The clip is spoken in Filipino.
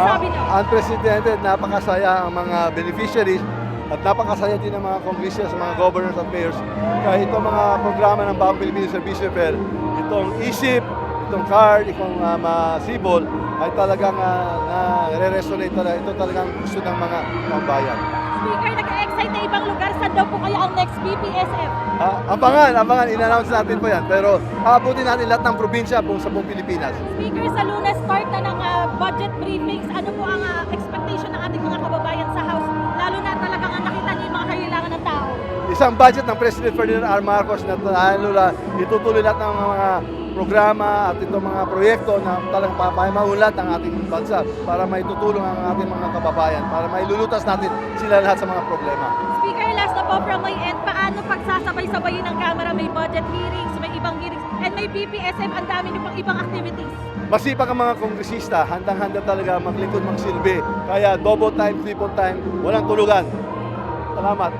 masasabi niyo? Unprecedented, napakasaya ang mga beneficiaries at napakasaya din ang mga congressmen, mga governors at mayors. Kaya itong mga programa ng Bagong Pilipinas Service Fair, itong isip, itong card, itong uh, sibol, ay talagang uh, na-resonate talaga. Ito talagang gusto ng mga kabayan. Speaker, nag-excite na ibang lugar. Saan daw po kaya ang next BPSF? Ah, abangan, abangan, in-announce natin po yan. Pero aabutin natin lahat ng probinsya buong sa buong Pilipinas. Speaker, sa lunes start na ng expectation ng ating mga kababayan sa House? Lalo na talagang ang nakita niyo yung mga kailangan ng tao. Isang budget ng President Ferdinand R. Marcos na lalo na itutuloy lahat ng mga programa at itong mga proyekto na talagang papamaunlat ang ating bansa para maitutulong ang ating mga kababayan, para mailulutas natin sila lahat sa mga problema. Speaker, last na po from my end, paano pagsasabay-sabayin ng Kamara? May budget hearings, may ibang hearings, and may BPSF, ang dami niyo pang ibang activities. Masipag ang mga kongresista, handang-handa talaga maglingkod magsilbi. Kaya double time, triple time, walang tulugan. Salamat.